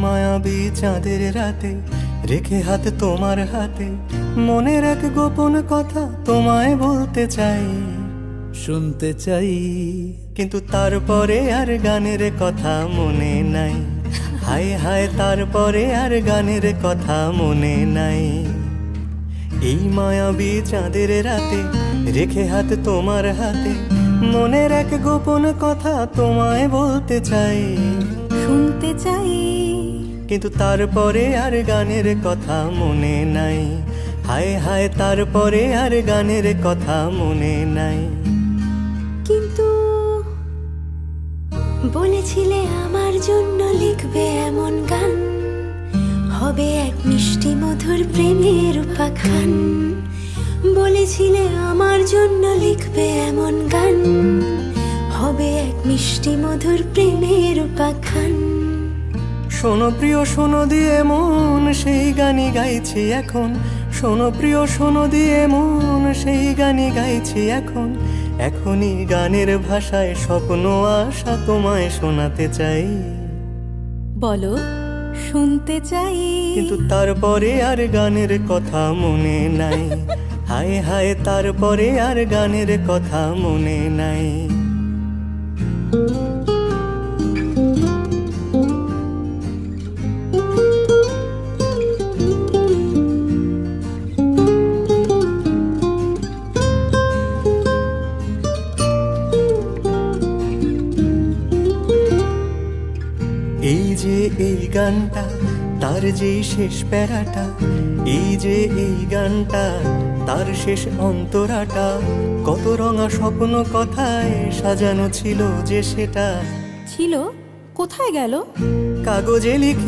মায়াবী চাঁদের রাতে রেখে হাত তোমার হাতে মনের এক গোপন কথা তোমায় বলতে চাই। শুনতে চাই। কিন্তু তারপরে আর গানের কথা মনে নাই। হায় হায় তারপরে আর গানের কথা মনে নাই। এই মায়াবী চাঁদের রাতে রেখে হাত তোমার হাতে মনের এক গোপন কথা তোমায় বলতে চাই। শুনতে চাই। কিন্তু তারপরে আর গানের কথা মনে নাই। হায় হায় তারপরে আর গানের কথা মনে নাই। কিন্তু বলেছিলে আমার জন্য লিখবে এমন গান। হবে এক মিষ্টি মধুর প্রেমের উপাখ্যান। বলেছিলে আমার জন্য লিখবে এমন গান। মিষ্টি মধুর প্রেমের উপাখ্যান শোনো প্রিয় শোনো দিয়ে মন সেই গানই গাইছি এখন। শোনো প্রিয় শোনো দিয়ে মন সেই গানই গাইছি এখন। এখনই গানের ভাষায় স্বপ্ন আশা তোমায় শোনাতে চাই। বলো শুনতে চাই। কিন্তু তারপরে আর গানের কথা মনে নাই। হায় হায় তারপরে আর গানের কথা মনে নাই। এই যে এই গানটা তার যে শেষ প্যারাটা এই যে এই গানটা তার শেষ অন্তরাটা কত রঙা স্বপ্ন কথায় সাজানো ছিল যে সেটা। ছিল? কোথায় গেল? কাগজে লিখে